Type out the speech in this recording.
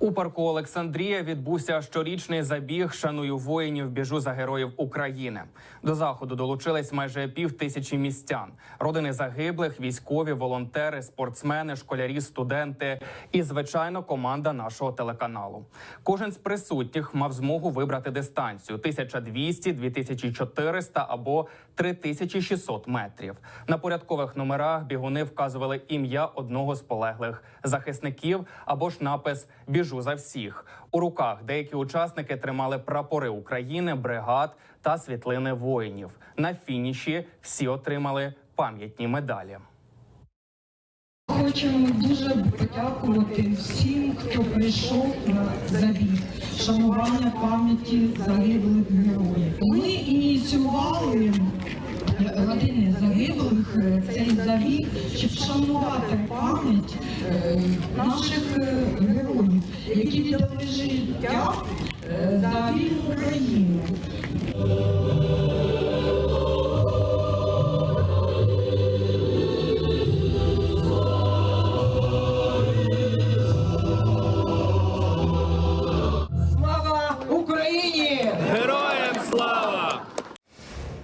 У парку Олександрія відбувся щорічний забіг Шаную воїнів. Біжу за героїв України. До заходу долучились майже пів тисячі містян, родини загиблих, військові, волонтери, спортсмени, школярі, студенти і, звичайно, команда нашого телеканалу. Кожен з присутніх мав змогу вибрати дистанцію 1200, 2400 або 3600 метрів. На порядкових номерах бігуни вказували ім'я одного з полеглих захисників або ж напис Біжу за всіх. У руках деякі учасники тримали прапори України, бригад та світлини воїнів. На фініші всі отримали пам'ятні медалі. Хочемо дуже подякувати всім, хто прийшов на забіг, шанування пам'яті загиблих героїв. Ми ініціювали години загиблих е, цей забіг, щоб вшанувати пам'ять е, наших е, героїв, які віддали життя за вільну Україну.